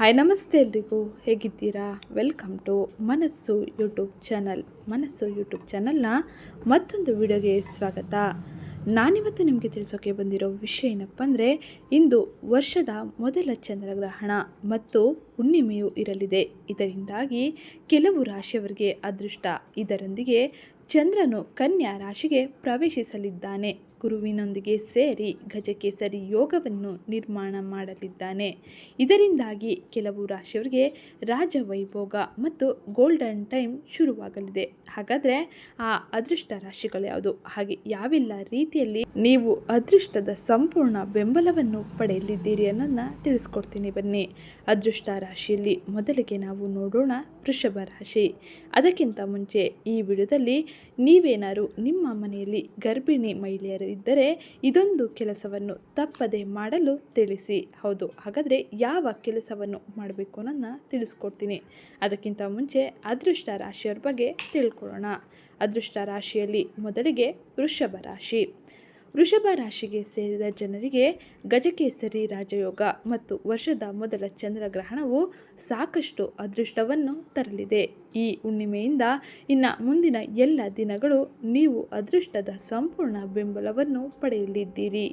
Hi, ನಮಸ್ತೆ ಎಲ್ರಿಗೂ. ಹೇಗಿದ್ದೀರಾ? Welcome to Manassu YouTube channel Manassu YouTube ಚಾನಲ್ನ ಮತ್ತೊಂದು ವಿಡಿಯೋಗೆ ಸ್ವಾಗತ. ನಾನಿವತ್ತು ನಿಮಗೆ ತಿಳಿಸೋಕೆ ಬಂದಿರೋ ವಿಷಯ ಏನಪ್ಪ ಅಂದರೆ, ಇಂದು ವರ್ಷದ ಮೊದಲ ಚಂದ್ರಗ್ರಹಣ ಮತ್ತು ಹುಣ್ಣಿಮೆಯು ಇರಲಿದೆ. ಇದರಿಂದಾಗಿ ಕೆಲವು ರಾಶಿಯವರಿಗೆ ಅದೃಷ್ಟ. ಇದರೊಂದಿಗೆ ಚಂದ್ರನು ಕನ್ಯಾ ರಾಶಿಗೆ ಪ್ರವೇಶಿಸಲಿದ್ದಾನೆ. ಗುರುವಿನೊಂದಿಗೆ ಸೇರಿ ಗಜಕೇಸರಿ ಯೋಗವನ್ನು ನಿರ್ಮಾಣ ಮಾಡಲಿದ್ದಾನೆ. ಇದರಿಂದಾಗಿ ಕೆಲವು ರಾಶಿಯವರಿಗೆ ರಾಜವೈಭೋಗ ಮತ್ತು ಗೋಲ್ಡನ್ ಟೈಮ್ ಶುರುವಾಗಲಿದೆ. ಹಾಗಾದರೆ ಆ ಅದೃಷ್ಟ ರಾಶಿಗಳು ಯಾವುದು? ಹಾಗೆ ಯಾವೆಲ್ಲ ರೀತಿಯಲ್ಲಿ ನೀವು ಅದೃಷ್ಟದ ಸಂಪೂರ್ಣ ಬೆಂಬಲವನ್ನು ಪಡೆಯಲಿದ್ದೀರಿ ಅನ್ನೋದನ್ನ ತಿಳಿಸ್ಕೊಡ್ತೀನಿ ಬನ್ನಿ. ಅದೃಷ್ಟ ರಾಶಿಯಲ್ಲಿ ಮೊದಲಿಗೆ ನಾವು ನೋಡೋಣ ವೃಷಭ ರಾಶಿ. ಅದಕ್ಕಿಂತ ಮುಂಚೆ ಈ ವಿಡಿಯೋದಲ್ಲಿ ನೀವೇನಾದ್ರು ನಿಮ್ಮ ಮನೆಯಲ್ಲಿ ಗರ್ಭಿಣಿ ಮಹಿಳೆಯರು ಇದ್ದರೆ ಇದೊಂದು ಕೆಲಸವನ್ನು ತಪ್ಪದೆ ಮಾಡಲು ತಿಳಿಸಿ. ಹೌದು, ಹಾಗಾದರೆ ಯಾವ ಕೆಲಸವನ್ನು ಮಾಡಬೇಕು ಅನ್ನೋದನ್ನ ತಿಳಿಸ್ಕೊಡ್ತೀನಿ. ಅದಕ್ಕಿಂತ ಮುಂಚೆ ಅದೃಷ್ಟ ರಾಶಿಯವ್ರ ಬಗ್ಗೆ ತಿಳ್ಕೊಳ್ಳೋಣ. ಅದೃಷ್ಟ ರಾಶಿಯಲ್ಲಿ ಮೊದಲಿಗೆ ವೃಷಭ ರಾಶಿ. ವೃಷಭ ರಾಶಿಗೆ ಸೇರಿದ ಜನರಿಗೆ ಗಜಕೇಸರಿ ರಾಜಯೋಗ ಮತ್ತು ವರ್ಷದ ಮೊದಲ ಚಂದ್ರಗ್ರಹಣವು ಸಾಕಷ್ಟು ಅದೃಷ್ಟವನ್ನು ತರಲಿದೆ. ಈ ಹುಣ್ಣಿಮೆಯಿಂದ ಇನ್ನು ಮುಂದಿನ ಎಲ್ಲ ದಿನಗಳು ನೀವು ಅದೃಷ್ಟದ ಸಂಪೂರ್ಣ ಬೆಂಬಲವನ್ನು ಪಡೆಯಲಿದ್ದೀರಿ.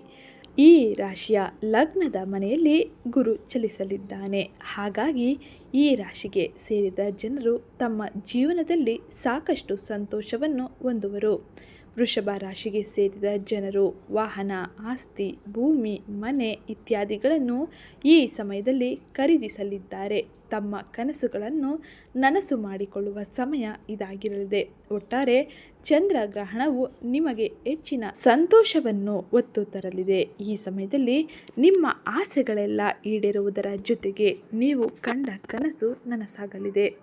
ಈ ರಾಶಿಯ ಲಗ್ನದ ಮನೆಯಲ್ಲಿ ಗುರು ಚಲಿಸಲಿದ್ದಾನೆ. ಹಾಗಾಗಿ ಈ ರಾಶಿಗೆ ಸೇರಿದ ಜನರು ತಮ್ಮ ಜೀವನದಲ್ಲಿ ಸಾಕಷ್ಟು ಸಂತೋಷವನ್ನು ಹೊಂದುವರು. ವೃಷಭ ರಾಶಿಗೆ ಸೇರಿದ ಜನರು, ವಾಹನ, ಆಸ್ತಿ, ಭೂಮಿ, ಮನೆ ಇತ್ಯಾದಿಗಳನ್ನು ಈ ಸಮಯದಲ್ಲಿ ಖರೀದಿಸಲಿದ್ದಾರೆ. ತಮ್ಮ ಕನಸುಗಳನ್ನು ನನಸು ಮಾಡಿಕೊಳ್ಳುವ ಸಮಯ ಇದಾಗಿರಲಿದೆ. ಒಟ್ಟಾರೆ ಚಂದ್ರಗ್ರಹಣವು ನಿಮಗೆ ಹೆಚ್ಚಿನ ಸಂತೋಷವನ್ನು ಒತ್ತು ತರಲಿದೆ. ಈ ಸಮಯದಲ್ಲಿ ನಿಮ್ಮ ಆಸೆಗಳೆಲ್ಲ ಈಡೇರುವುದರ ಜೊತೆಗೆ ನೀವು ಕಂಡ ಕನಸು ನನಸಾಗಲಿದೆ.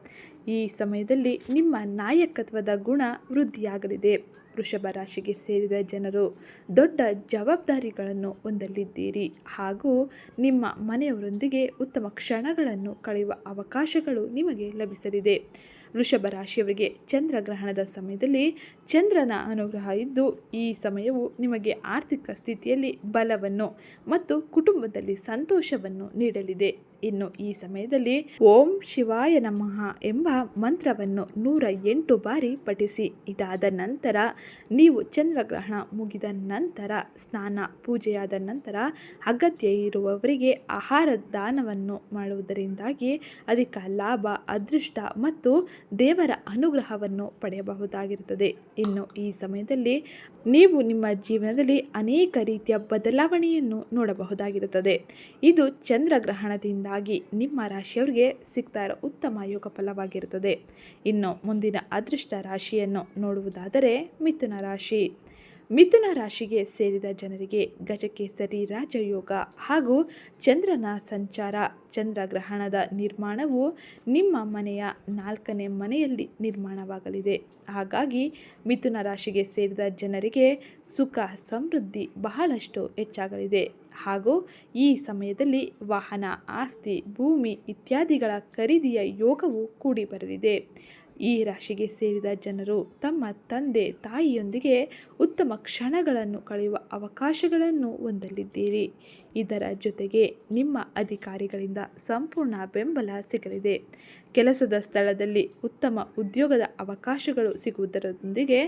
ಈ ಸಮಯದಲ್ಲಿ ನಿಮ್ಮ ನಾಯಕತ್ವದ ಗುಣ ವೃದ್ಧಿಯಾಗಲಿದೆ. ವೃಷಭ ರಾಶಿಗೆ ಸೇರಿದ ಜನರು ದೊಡ್ಡ ಜವಾಬ್ದಾರಿಗಳನ್ನು ಹೊಂದಲಿದ್ದೀರಿ. ಹಾಗೂ ನಿಮ್ಮ ಮನೆಯವರೊಂದಿಗೆ ಉತ್ತಮ ಕ್ಷಣಗಳನ್ನು ಕಳೆಯುವ ಅವಕಾಶಗಳು ನಿಮಗೆ ಲಭಿಸಲಿದೆ. ವೃಷಭ ರಾಶಿಯವರಿಗೆ ಚಂದ್ರಗ್ರಹಣದ ಸಮಯದಲ್ಲಿ ಚಂದ್ರನ ಅನುಗ್ರಹ ಇದ್ದು, ಈ ಸಮಯವು ನಿಮಗೆ ಆರ್ಥಿಕ ಸ್ಥಿತಿಯಲ್ಲಿ ಬಲವನ್ನು ಮತ್ತು ಕುಟುಂಬದಲ್ಲಿ ಸಂತೋಷವನ್ನು ನೀಡಲಿದೆ. ಇನ್ನು ಈ ಸಮಯದಲ್ಲಿ ಓಂ ಶಿವಾಯ ನಮಃ ಎಂಬ ಮಂತ್ರವನ್ನು ನೂರ ಎಂಟು ಬಾರಿ ಪಠಿಸಿ. ಇದಾದ ನಂತರ ನೀವು ಚಂದ್ರಗ್ರಹಣ ಮುಗಿದ ನಂತರ, ಸ್ನಾನ ಪೂಜೆಯಾದ ನಂತರ, ಅಗತ್ಯ ಇರುವವರಿಗೆ ಆಹಾರ ದಾನವನ್ನು ಮಾಡುವುದರಿಂದಾಗಿ ಅಧಿಕ ಲಾಭ, ಅದೃಷ್ಟ ಮತ್ತು ದೇವರ ಅನುಗ್ರಹವನ್ನು ಪಡೆಯಬಹುದಾಗಿರುತ್ತದೆ. ಇನ್ನು ಈ ಸಮಯದಲ್ಲಿ ನೀವು ನಿಮ್ಮ ಜೀವನದಲ್ಲಿ ಅನೇಕ ರೀತಿಯ ಬದಲಾವಣೆಯನ್ನು ನೋಡಬಹುದಾಗಿರುತ್ತದೆ. ಇದು ಚಂದ್ರಗ್ರಹಣದಿಂದಾಗಿ ನಿಮ್ಮ ರಾಶಿಯವರಿಗೆ ಸಿಗ್ತಾ ಇರೋ ಉತ್ತಮ ಯೋಗ ಫಲವಾಗಿರುತ್ತದೆ ಇನ್ನು ಮುಂದಿನ ಅದೃಷ್ಟ ರಾಶಿಯನ್ನು ನೋಡುವುದಾದರೆ ಮಿಥುನ ರಾಶಿ. ಮಿಥುನ ರಾಶಿಗೆ ಸೇರಿದ ಜನರಿಗೆ ಗಜಕೇಸರಿ ರಾಜಯೋಗ ಹಾಗೂ ಚಂದ್ರನ ಸಂಚಾರ ಚಂದ್ರಗ್ರಹಣದ ನಿರ್ಮಾಣವು ನಿಮ್ಮ ಮನೆಯ ನಾಲ್ಕನೇ ಮನೆಯಲ್ಲಿ ನಿರ್ಮಾಣವಾಗಲಿದೆ. ಹಾಗಾಗಿ ಮಿಥುನ ರಾಶಿಗೆ ಸೇರಿದ ಜನರಿಗೆ ಸುಖ, ಸಮೃದ್ಧಿ ಬಹಳಷ್ಟು ಹೆಚ್ಚಾಗಲಿದೆ. ಹಾಗೂ ಈ ಸಮಯದಲ್ಲಿ ವಾಹನ ಆಸ್ತಿ ಭೂಮಿ ಇತ್ಯಾದಿಗಳ ಖರೀದಿಯ ಯೋಗವು ಕೂಡಿ ಬರಲಿದೆ ಈ ರಾಶಿಗೆ ಸೇರಿದ ಜನರು ತಮ್ಮ ತಂದೆ ತಾಯಿಯೊಂದಿಗೆ ಉತ್ತಮ ಕ್ಷಣಗಳನ್ನು ಕಳೆಯುವ ಅವಕಾಶಗಳನ್ನು ಹೊಂದಲಿದ್ದೀರಿ. ಇದರ ಜೊತೆಗೆ ನಿಮ್ಮ ಅಧಿಕಾರಿಗಳಿಂದ ಸಂಪೂರ್ಣ ಬೆಂಬಲ ಸಿಗಲಿದೆ. ಕೆಲಸದ ಸ್ಥಳದಲ್ಲಿ ಉತ್ತಮ ಉದ್ಯೋಗದ ಅವಕಾಶಗಳು ಸಿಗುವುದರೊಂದಿಗೆ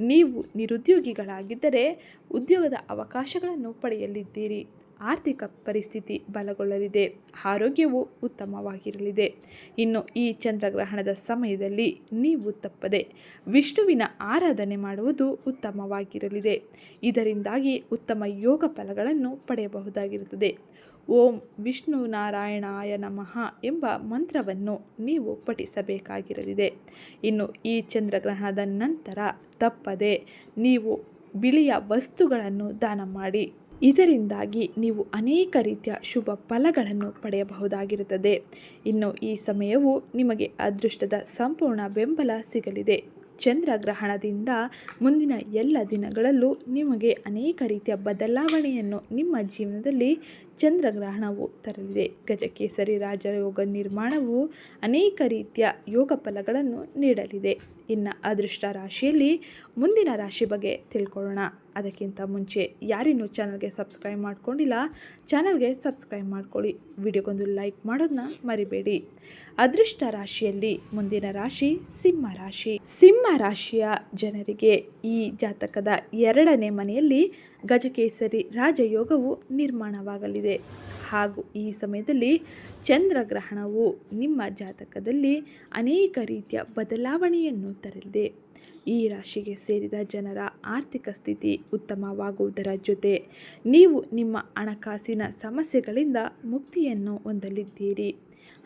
ನೀವು ನಿರುದ್ಯೋಗಿಗಳಾಗಿದ್ದರೆ ಉದ್ಯೋಗದ ಅವಕಾಶಗಳನ್ನು ಪಡೆಯಲಿದ್ದೀರಿ. ಆರ್ಥಿಕ ಪರಿಸ್ಥಿತಿ ಬಲಗೊಳ್ಳಲಿದೆ. ಆರೋಗ್ಯವು ಉತ್ತಮವಾಗಿರಲಿದೆ. ಇನ್ನು ಈ ಚಂದ್ರಗ್ರಹಣದ ಸಮಯದಲ್ಲಿ ನೀವು ತಪ್ಪದೆ ವಿಷ್ಣುವಿನ ಆರಾಧನೆ ಮಾಡುವುದು ಉತ್ತಮವಾಗಿರಲಿದೆ. ಇದರಿಂದಾಗಿ ಉತ್ತಮ ಯೋಗ ಫಲಗಳನ್ನು ಪಡೆಯಬಹುದಾಗಿರುತ್ತದೆ. ಓಂ ವಿಷ್ಣು ನಾರಾಯಣಾಯ ನಮಃ ಎಂಬ ಮಂತ್ರವನ್ನು ನೀವು ಪಠಿಸಬೇಕಾಗಿರಲಿದೆ. ಇನ್ನು ಈ ಚಂದ್ರಗ್ರಹಣದ ನಂತರ ತಪ್ಪದೆ ನೀವು ಬಿಳಿಯ ವಸ್ತುಗಳನ್ನು ದಾನ ಮಾಡಿ ಇದರಿಂದಾಗಿ ನೀವು ಅನೇಕ ರೀತಿಯ ಶುಭ ಫಲಗಳನ್ನು ಪಡೆಯಬಹುದಾಗಿರುತ್ತದೆ. ಇನ್ನು ಈ ಸಮಯವು ನಿಮಗೆ ಅದೃಷ್ಟದ ಸಂಪೂರ್ಣ ಬೆಂಬಲ ಸಿಗಲಿದೆ. ಚಂದ್ರಗ್ರಹಣದಿಂದ ಮುಂದಿನ ಎಲ್ಲ ದಿನಗಳಲ್ಲೂ ನಿಮಗೆ ಅನೇಕ ರೀತಿಯ ಬದಲಾವಣೆಯನ್ನು ನಿಮ್ಮ ಜೀವನದಲ್ಲಿ ಚಂದ್ರಗ್ರಹಣವು ತರಲಿದೆ. ಗಜಕೇಸರಿ ರಾಜಯೋಗ ನಿರ್ಮಾಣವು ಅನೇಕ ರೀತಿಯ ಯೋಗ ಫಲಗಳನ್ನು ನೀಡಲಿದೆ. ಇನ್ನು ಅದೃಷ್ಟ ರಾಶಿಯಲ್ಲಿ ಮುಂದಿನ ರಾಶಿ ಬಗ್ಗೆ ತಿಳ್ಕೊಳ್ಳೋಣ. ಅದಕ್ಕಿಂತ ಮುಂಚೆ ಯಾರಿನ್ನೂ ಚಾನಲ್ಗೆ ಸಬ್ಸ್ಕ್ರೈಬ್ ಮಾಡ್ಕೊಂಡಿಲ್ಲ, ಚಾನಲ್ಗೆ ಸಬ್ಸ್ಕ್ರೈಬ್ ಮಾಡ್ಕೊಳ್ಳಿ. ವಿಡಿಯೋಗೊಂದು ಲೈಕ್ ಮಾಡೋದನ್ನ ಮರಿಬೇಡಿ. ಅದೃಷ್ಟ ರಾಶಿಯಲ್ಲಿ ಮುಂದಿನ ರಾಶಿ ಸಿಂಹ ರಾಶಿ. ಸಿಂಹ ರಾಶಿಯ ಜನರಿಗೆ ಈ ಜಾತಕದ ಎರಡನೇ ಮನೆಯಲ್ಲಿ ಗಜಕೇಸರಿ ರಾಜಯೋಗವು ನಿರ್ಮಾಣವಾಗಲಿದೆ. ಹಾಗೂ ಈ ಸಮಯದಲ್ಲಿ ಚಂದ್ರಗ್ರಹಣವು ನಿಮ್ಮ ಜಾತಕದಲ್ಲಿ ಅನೇಕ ರೀತಿಯ ಬದಲಾವಣೆಯನ್ನು ತರಲಿದೆ. ಈ ರಾಶಿಗೆ ಸೇರಿದ ಜನರ ಆರ್ಥಿಕ ಸ್ಥಿತಿ ಉತ್ತಮವಾಗುವುದರ ಜೊತೆ ನೀವು ನಿಮ್ಮ ಹಣಕಾಸಿನ ಸಮಸ್ಯೆಗಳಿಂದ ಮುಕ್ತಿಯನ್ನು ಹೊಂದಲಿದ್ದೀರಿ.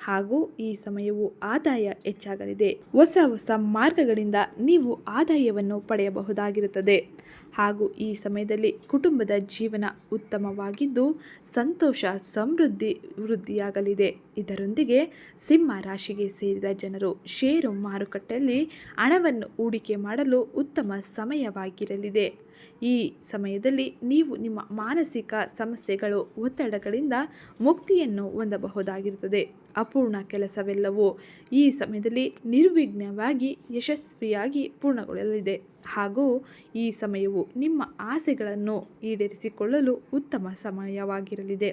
ಹಾಗೂ ಈ ಸಮಯವು ಆದಾಯ ಹೆಚ್ಚಾಗಲಿದೆ. ಹೊಸ ಹೊಸ ಮಾರ್ಗಗಳಿಂದ ನೀವು ಆದಾಯವನ್ನು ಪಡೆಯಬಹುದಾಗಿರುತ್ತದೆ. ಹಾಗೂ ಈ ಸಮಯದಲ್ಲಿ ಕುಟುಂಬದ ಜೀವನ ಉತ್ತಮವಾಗಿದ್ದು, ಸಂತೋಷ, ಸಮೃದ್ಧಿ ವೃದ್ಧಿಯಾಗಲಿದೆ. ಇದರೊಂದಿಗೆ ಸಿಂಹ ರಾಶಿಗೆ ಸೇರಿದ ಜನರು ಷೇರು ಮಾರುಕಟ್ಟೆಯಲ್ಲಿ ಹಣವನ್ನು ಹೂಡಿಕೆ ಮಾಡಲು ಉತ್ತಮ ಸಮಯವಾಗಿರಲಿದೆ. ಈ ಸಮಯದಲ್ಲಿ ನೀವು ನಿಮ್ಮ ಮಾನಸಿಕ ಸಮಸ್ಯೆಗಳು, ಒತ್ತಡಗಳಿಂದ ಮುಕ್ತಿಯನ್ನು ಹೊಂದಬಹುದಾಗಿರುತ್ತದೆ. ಅಪೂರ್ಣ ಕೆಲಸವೆಲ್ಲವೂ ಈ ಸಮಯದಲ್ಲಿ ನಿರ್ವಿಘ್ನವಾಗಿ, ಯಶಸ್ವಿಯಾಗಿ ಪೂರ್ಣಗೊಳ್ಳಲಿದೆ. ಹಾಗೂ ಈ ಸಮಯವು ನಿಮ್ಮ ಆಸೆಗಳನ್ನು ಈಡೇರಿಸಿಕೊಳ್ಳಲು ಉತ್ತಮ ಸಮಯವಾಗಿರಲಿದೆ.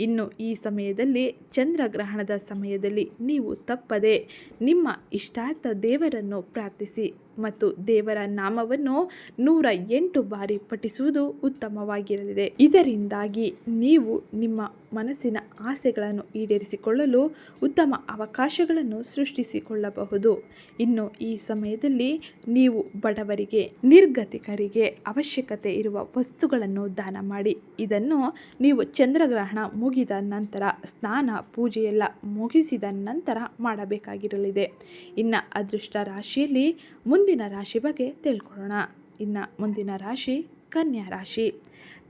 ಇನ್ನು ಈ ಸಮಯದಲ್ಲಿ ಚಂದ್ರಗ್ರಹಣದ ಸಮಯದಲ್ಲಿ ನೀವು ತಪ್ಪದೆ ನಿಮ್ಮ ಇಷ್ಟಾರ್ಥ ದೇವರನ್ನು ಪ್ರಾರ್ಥಿಸಿ. ಮತ್ತು ದೇವರ ನಾಮವನ್ನು ನೂರ ಎಂಟು ಬಾರಿ ಪಠಿಸುವುದು ಉತ್ತಮವಾಗಿರಲಿದೆ. ಇದರಿಂದಾಗಿ ನೀವು ನಿಮ್ಮ ಮನಸ್ಸಿನ ಆಸೆಗಳನ್ನು ಈಡೇರಿಸಿಕೊಳ್ಳಲು ಉತ್ತಮ ಅವಕಾಶಗಳನ್ನು ಸೃಷ್ಟಿಸಿಕೊಳ್ಳಬಹುದು. ಇನ್ನು ಈ ಸಮಯದಲ್ಲಿ ನೀವು ಬಡವರಿಗೆ, ನಿರ್ಗತಿಕರಿಗೆ ಅವಶ್ಯಕತೆ ಇರುವ ವಸ್ತುಗಳನ್ನು ದಾನ ಮಾಡಿ. ಇದನ್ನು ನೀವು ಚಂದ್ರಗ್ರಹಣ ಮುಗಿದ ನಂತರ, ಸ್ನಾನ, ಪೂಜೆಯೆಲ್ಲ ಮುಗಿಸಿದ ನಂತರ ಮಾಡಬೇಕಾಗಿರಲಿದೆ. ಇನ್ನು ಅದೃಷ್ಟ ರಾಶಿಯಲ್ಲಿ ಮುಂದಿನ ರಾಶಿ ಬಗ್ಗೆ ತಿಳ್ಕೊಳ್ಳೋಣ. ಇನ್ನು ಮುಂದಿನ ರಾಶಿ ಕನ್ಯಾ ರಾಶಿ.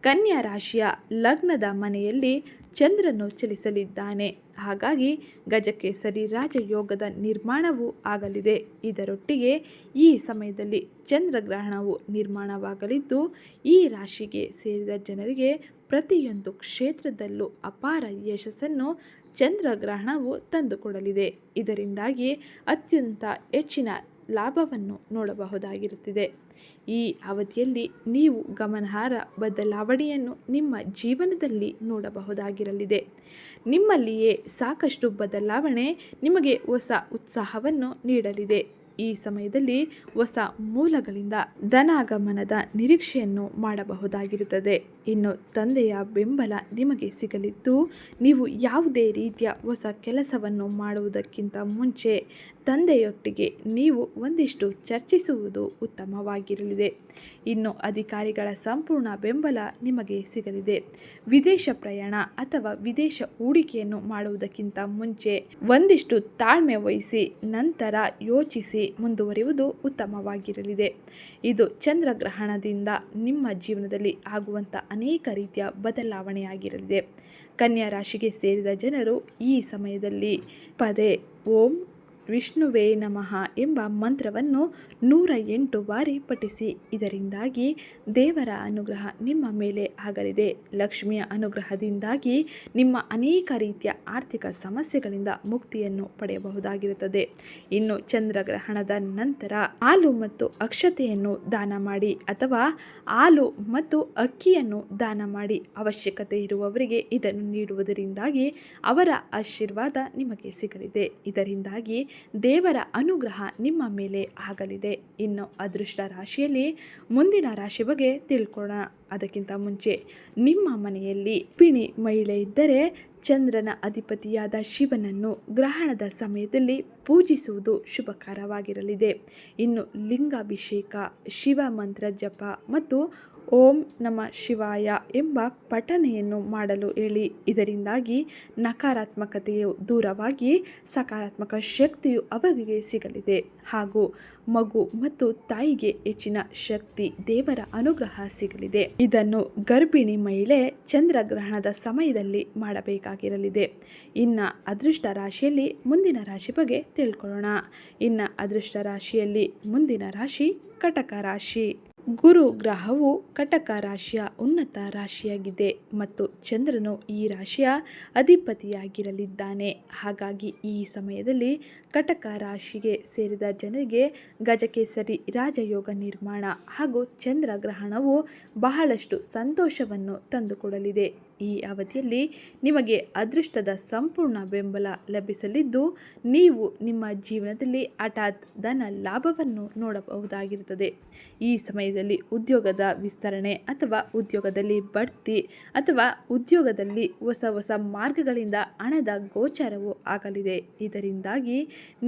ಕನ್ಯಾ ರಾಶಿಯ ಲಗ್ನದ ಮನೆಯಲ್ಲಿ ಚಂದ್ರನು ಚಲಿಸಲಿದ್ದಾನೆ. ಹಾಗಾಗಿ ಗಜಕೇಸರಿ ರಾಜಯೋಗದ ನಿರ್ಮಾಣವೂ ಆಗಲಿದೆ. ಇದರೊಟ್ಟಿಗೆ ಈ ಸಮಯದಲ್ಲಿ ಚಂದ್ರಗ್ರಹಣವು ನಿರ್ಮಾಣವಾಗಲಿದ್ದು, ಈ ರಾಶಿಗೆ ಸೇರಿದ ಜನರಿಗೆ ಪ್ರತಿಯೊಂದು ಕ್ಷೇತ್ರದಲ್ಲೂ ಅಪಾರ ಯಶಸ್ಸನ್ನು ಚಂದ್ರಗ್ರಹಣವು ತಂದುಕೊಡಲಿದೆ. ಇದರಿಂದಾಗಿ ಅತ್ಯಂತ ಹೆಚ್ಚಿನ ಲಾಭವನ್ನು ನೋಡಬಹುದಾಗಿರುತ್ತದೆ. ಈ ಅವಧಿಯಲ್ಲಿ ನೀವು ಗಮನಾರ್ಹ ಬದಲಾವಣೆಯನ್ನು ನಿಮ್ಮ ಜೀವನದಲ್ಲಿ ನೋಡಬಹುದಾಗಿರಲಿದೆ. ನಿಮ್ಮಲ್ಲಿಯೇ ಸಾಕಷ್ಟು ಬದಲಾವಣೆ ನಿಮಗೆ ಹೊಸ ಉತ್ಸಾಹವನ್ನು ನೀಡಲಿದೆ. ಈ ಸಮಯದಲ್ಲಿ ಹೊಸ ಮೂಲಗಳಿಂದ ಧನಾಗಮನದ ನಿರೀಕ್ಷೆಯನ್ನು ಮಾಡಬಹುದಾಗಿರುತ್ತದೆ. ಇನ್ನು ತಂದೆಯ ಬೆಂಬಲ ನಿಮಗೆ ಸಿಗಲಿದ್ದು, ನೀವು ಯಾವುದೇ ರೀತಿಯ ಹೊಸ ಕೆಲಸವನ್ನು ಮಾಡುವುದಕ್ಕಿಂತ ಮುಂಚೆ ತಂದೆಯೊಟ್ಟಿಗೆ ನೀವು ಒಂದಿಷ್ಟು ಚರ್ಚಿಸುವುದು ಉತ್ತಮವಾಗಿರಲಿದೆ. ಇನ್ನು ಅಧಿಕಾರಿಗಳ ಸಂಪೂರ್ಣ ಬೆಂಬಲ ನಿಮಗೆ ಸಿಗಲಿದೆ. ವಿದೇಶ ಪ್ರಯಾಣ ಅಥವಾ ವಿದೇಶ ಹೂಡಿಕೆಯನ್ನು ಮಾಡುವುದಕ್ಕಿಂತ ಮುಂಚೆ ಒಂದಿಷ್ಟು ತಾಳ್ಮೆ ವಹಿಸಿ, ನಂತರ ಯೋಚಿಸಿ ಮುಂದುವರಿಯುವುದು ಉತ್ತಮವಾಗಿರಲಿದೆ. ಇದು ಚಂದ್ರಗ್ರಹಣದಿಂದ ನಿಮ್ಮ ಜೀವನದಲ್ಲಿ ಆಗುವಂಥ ಅನೇಕ ರೀತಿಯ ಬದಲಾವಣೆಯಾಗಿರಲಿದೆ. ಕನ್ಯಾ ರಾಶಿಗೆ ಸೇರಿದ ಜನರು ಈ ಸಮಯದಲ್ಲಿ ಪದೇ ಓಂ ವಿಷ್ಣುವೇ ನಮಃ ಎಂಬ ಮಂತ್ರವನ್ನು ನೂರ ಎಂಟು ಬಾರಿ ಪಠಿಸಿ. ಇದರಿಂದಾಗಿ ದೇವರ ಅನುಗ್ರಹ ನಿಮ್ಮ ಮೇಲೆ ಆಗಲಿದೆ. ಲಕ್ಷ್ಮಿಯ ಅನುಗ್ರಹದಿಂದಾಗಿ ನಿಮ್ಮ ಅನೇಕ ರೀತಿಯ ಆರ್ಥಿಕ ಸಮಸ್ಯೆಗಳಿಂದ ಮುಕ್ತಿಯನ್ನು ಪಡೆಯಬಹುದಾಗಿರುತ್ತದೆ. ಇನ್ನು ಚಂದ್ರಗ್ರಹಣದ ನಂತರ ಹಾಲು ಮತ್ತು ಅಕ್ಷತೆಯನ್ನು ದಾನ ಮಾಡಿ ಅಥವಾ ಹಾಲು ಮತ್ತು ಅಕ್ಕಿಯನ್ನು ದಾನ ಮಾಡಿ ಅವಶ್ಯಕತೆ ಇರುವವರಿಗೆ ಇದನ್ನು ನೀಡುವುದರಿಂದಾಗಿ ಅವರ ಆಶೀರ್ವಾದ ನಿಮಗೆ ಸಿಗಲಿದೆ. ಇದರಿಂದಾಗಿ ದೇವರ ಅನುಗ್ರಹ ನಿಮ್ಮ ಮೇಲೆ ಆಗಲಿದೆ. ಇನ್ನು ಅದೃಷ್ಟ ರಾಶಿಯಲ್ಲಿ ಮುಂದಿನ ರಾಶಿ ಬಗ್ಗೆ ತಿಳ್ಕೊಳ್ಳೋಣ. ಅದಕ್ಕಿಂತ ಮುಂಚೆ ನಿಮ್ಮ ಮನೆಯಲ್ಲಿ ಪಿಣಿ ಮಹಿಳೆ ಇದ್ದರೆ ಚಂದ್ರನ ಅಧಿಪತಿಯಾದ ಶಿವನನ್ನು ಗ್ರಹಣದ ಸಮಯದಲ್ಲಿ ಪೂಜಿಸುವುದು ಶುಭಕರವಾಗಿರಲಿದೆ. ಇನ್ನು ಲಿಂಗಾಭಿಷೇಕ, ಶಿವ ಮಂತ್ರ ಜಪ ಮತ್ತು ಓಂ ನಮ ಶಿವಾಯ ಎಂಬ ಪಠನೆಯನ್ನು ಮಾಡಲು ಹೇಳಿ. ಇದರಿಂದಾಗಿ ನಕಾರಾತ್ಮಕತೆಯು ದೂರವಾಗಿ ಸಕಾರಾತ್ಮಕ ಶಕ್ತಿಯು ಅವರಿಗೆ ಸಿಗಲಿದೆ. ಹಾಗೂ ಮಗು ಮತ್ತು ತಾಯಿಗೆ ಹೆಚ್ಚಿನ ಶಕ್ತಿ ದೇವರ ಅನುಗ್ರಹ ಸಿಗಲಿದೆ. ಇದನ್ನು ಗರ್ಭಿಣಿ ಮಹಿಳೆ ಚಂದ್ರಗ್ರಹಣದ ಸಮಯದಲ್ಲಿ ಮಾಡಬೇಕಾಗಿರಲಿದೆ. ಇನ್ನು ಅದೃಷ್ಟ ರಾಶಿಯಲ್ಲಿ ಮುಂದಿನ ರಾಶಿ ಬಗ್ಗೆ ತಿಳ್ಕೊಳ್ಳೋಣ. ಇನ್ನ ಅದೃಷ್ಟ ರಾಶಿಯಲ್ಲಿ ಮುಂದಿನ ರಾಶಿ ಕಟಕ ರಾಶಿ. ಗುರು ಗ್ರಹವು ಕಟಕ ರಾಶಿಯ ಉನ್ನತ ರಾಶಿಯಾಗಿದೆ ಮತ್ತು ಚಂದ್ರನು ಈ ರಾಶಿಯ ಅಧಿಪತಿಯಾಗಿರಲಿದ್ದಾನೆ. ಹಾಗಾಗಿ ಈ ಸಮಯದಲ್ಲಿ ಕಟಕ ರಾಶಿಗೆ ಸೇರಿದ ಜನರಿಗೆ ಗಜಕೇಸರಿ ರಾಜಯೋಗ ನಿರ್ಮಾಣ ಹಾಗೂ ಚಂದ್ರಗ್ರಹಣವು ಬಹಳಷ್ಟು ಸಂತೋಷವನ್ನು ತಂದುಕೊಡಲಿದೆ. ಈ ಅವಧಿಯಲ್ಲಿ ನಿಮಗೆ ಅದೃಷ್ಟದ ಸಂಪೂರ್ಣ ಬೆಂಬಲ ಲಭಿಸಲಿದ್ದು, ನೀವು ನಿಮ್ಮ ಜೀವನದಲ್ಲಿ ಹಠಾತ್ ಧನ ಲಾಭವನ್ನು ನೋಡಬಹುದಾಗಿರುತ್ತದೆ. ಈ ಸಮಯದಲ್ಲಿ ಉದ್ಯೋಗದ ವಿಸ್ತರಣೆ ಅಥವಾ ಉದ್ಯೋಗದಲ್ಲಿ ಬಡ್ತಿ ಅಥವಾ ಉದ್ಯೋಗದಲ್ಲಿ ಹೊಸ ಹೊಸ ಮಾರ್ಗಗಳಿಂದ ಹಣದ ಗೋಚರವು ಆಗಲಿದೆ. ಇದರಿಂದಾಗಿ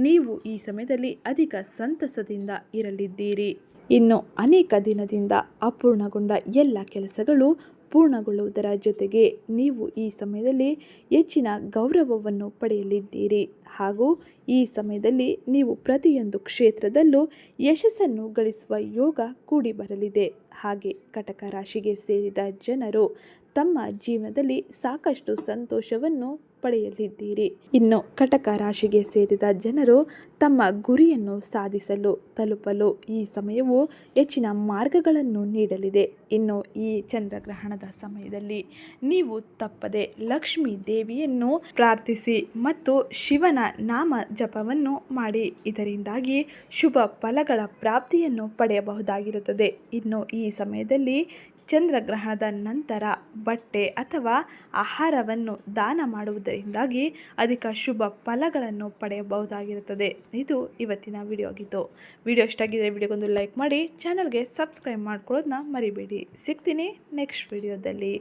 ನೀವು ಈ ಸಮಯದಲ್ಲಿ ಅಧಿಕ ಸಂತಸದಿಂದ ಇರಲಿದ್ದೀರಿ. ಇನ್ನು ಅನೇಕ ದಿನದಿಂದ ಅಪೂರ್ಣಗೊಂಡ ಎಲ್ಲ ಕೆಲಸಗಳು ಪೂರ್ಣಗೊಳ್ಳುವುದರ ಜೊತೆಗೆ ನೀವು ಈ ಸಮಯದಲ್ಲಿ ಹೆಚ್ಚಿನ ಗೌರವವನ್ನು ಪಡೆಯಲಿದ್ದೀರಿ. ಹಾಗೂ ಈ ಸಮಯದಲ್ಲಿ ನೀವು ಪ್ರತಿಯೊಂದು ಕ್ಷೇತ್ರದಲ್ಲೂ ಯಶಸ್ಸನ್ನು ಗಳಿಸುವ ಯೋಗ ಕೂಡಿ ಬರಲಿದೆ ಹಾಗೆ ಕಟಕ ರಾಶಿಗೆ ಸೇರಿದ ಜನರು ತಮ್ಮ ಜೀವನದಲ್ಲಿ ಸಾಕಷ್ಟು ಸಂತೋಷವನ್ನು ಪಡೆಯಲಿದ್ದೀರಿ. ಇನ್ನು ಕಟಕ ರಾಶಿಗೆ ಸೇರಿದ ಜನರು ತಮ್ಮ ಗುರಿಯನ್ನು ಸಾಧಿಸಲು, ತಲುಪಲು ಈ ಸಮಯವು ಹೆಚ್ಚಿನ ಮಾರ್ಗಗಳನ್ನು ನೀಡಲಿದೆ. ಇನ್ನು ಈ ಚಂದ್ರಗ್ರಹಣದ ಸಮಯದಲ್ಲಿ ನೀವು ತಪ್ಪದೆ ಲಕ್ಷ್ಮೀ ದೇವಿಯನ್ನು ಪ್ರಾರ್ಥಿಸಿ ಮತ್ತು ಶಿವನ ನಾಮ ಜಪವನ್ನು ಮಾಡಿ. ಇದರಿಂದಾಗಿ ಶುಭ ಫಲಗಳ ಪ್ರಾಪ್ತಿಯನ್ನು ಪಡೆಯಬಹುದಾಗಿರುತ್ತದೆ. ಇನ್ನು ಈ ಸಮಯದಲ್ಲಿ ಚಂದ್ರಗ್ರಹಣದ ನಂತರ ಬಟ್ಟೆ ಅಥವಾ ಆಹಾರವನ್ನು ದಾನ ಮಾಡುವುದರಿಂದಾಗಿ ಅಧಿಕ ಶುಭ ಫಲಗಳನ್ನು ಪಡೆಯಬಹುದಾಗಿರುತ್ತದೆ. ಇದು ಇವತ್ತಿನ ವಿಡಿಯೋ ಆಗಿತ್ತು ವಿಡಿಯೋ ಇಷ್ಟ ಆಗಿದ್ದರೆ ವಿಡಿಯೋಗೊಂದು ಲೈಕ್ ಮಾಡಿ, ಚಾನಲ್ಗೆ ಸಬ್ಸ್ಕ್ರೈಬ್ ಮಾಡ್ಕೊಳ್ಳೋದನ್ನ ಮರಿಬೇಡಿ. ಸಿಗ್ತೀನಿ ನೆಕ್ಸ್ಟ್ ವಿಡಿಯೋದಲ್ಲಿ.